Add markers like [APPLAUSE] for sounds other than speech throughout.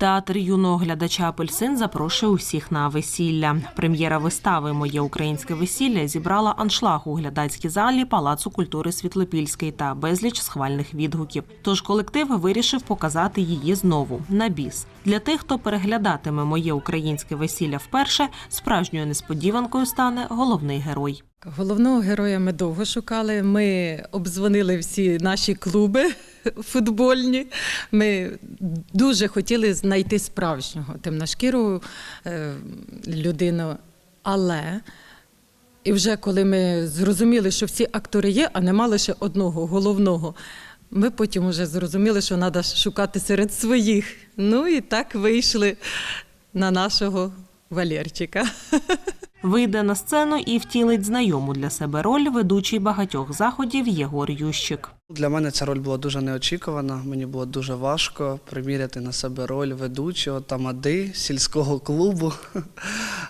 Театр юного глядача Апельсин запрошує усіх на весілля. Прем'єра вистави Моє українське весілля зібрала аншлаг у глядацькій залі Палацу культури Світлопільський та безліч схвальних відгуків. Тож колектив вирішив показати її знову на біс. Для тих, хто переглядатиме моє українське весілля вперше, справжньою несподіванкою стане головний герой. Головного героя ми довго шукали. Ми обдзвонили всі наші клуби [LAUGHS] футбольні. Ми дуже хотіли знайти справжнього темношкіру е, людину. Але і вже коли ми зрозуміли, що всі актори є, а нема лише одного головного. Ми потім вже зрозуміли, що треба шукати серед своїх. Ну і так вийшли на нашого Валерчика. [LAUGHS] Вийде на сцену і втілить знайому для себе роль ведучий багатьох заходів Єгор Ющик. Для мене ця роль була дуже неочікувана. Мені було дуже важко приміряти на себе роль ведучого тамади сільського клубу. [LAUGHS]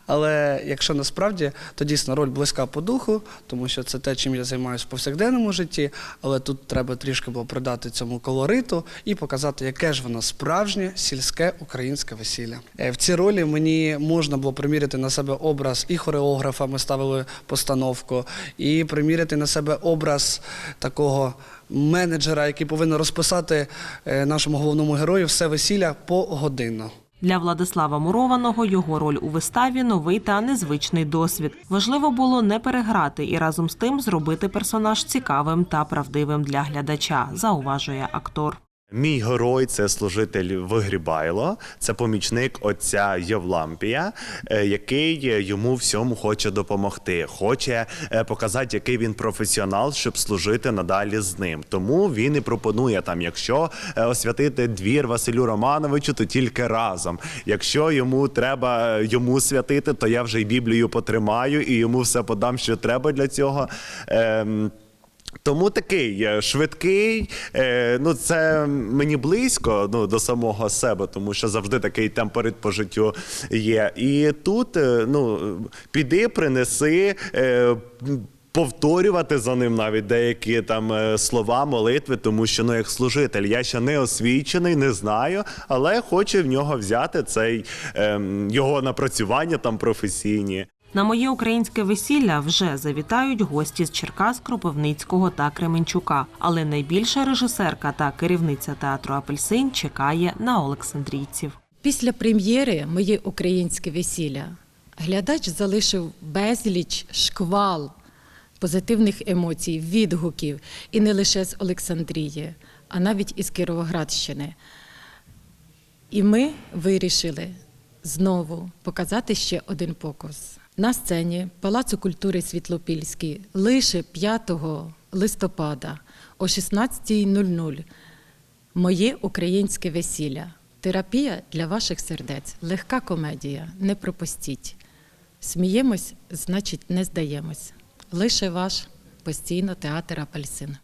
Але якщо насправді, то дійсно роль близька по духу, тому що це те, чим я займаюся в повсякденному житті. Але тут треба трішки було придати цьому колориту і показати, яке ж воно справжнє сільське українське весілля. Е, В цій ролі мені можна було приміряти на себе образ і хореографа. Ми ставили постановку, і приміряти на себе образ такого менеджера, який повинен розписати е, нашому головному герою все весілля погодинно. Для Владислава Мурованого його роль у виставі новий та незвичний досвід. Важливо було не переграти і разом з тим зробити персонаж цікавим та правдивим для глядача, зауважує актор. Мій герой це служитель Вигрібайло, це помічник отця Євлампія, е, який йому всьому хоче допомогти, хоче е, показати, який він професіонал, щоб служити надалі з ним. Тому він і пропонує там, якщо е, освятити двір Василю Романовичу, то тільки разом. Якщо йому треба йому святити, то я вже й Біблію потримаю і йому все подам, що треба для цього. Тому такий е, швидкий, е, ну це мені близько ну, до самого себе, тому що завжди такий темперит по життю є. І тут е, ну, піди, принеси. Повторювати за ним навіть деякі там слова, молитви, тому що ну як служитель я ще не освічений, не знаю, але хочу в нього взяти цей ем, його напрацювання там професійні. На моє українське весілля вже завітають гості з Черкас, Кропивницького та Кременчука. Але найбільша режисерка та керівниця театру Апельсин чекає на Олександрійців. Після прем'єри Моє українське весілля глядач залишив безліч шквал позитивних емоцій, відгуків, і не лише з Олександрії, а навіть із Кіровоградщини. І ми вирішили знову показати ще один показ. На сцені Палацу культури Світлопільський лише 5 листопада о 16.00 Моє українське весілля. Терапія для ваших сердець. Легка комедія. Не пропустіть. Сміємось, значить, не здаємось. Лише ваш постійно театр Апельсин.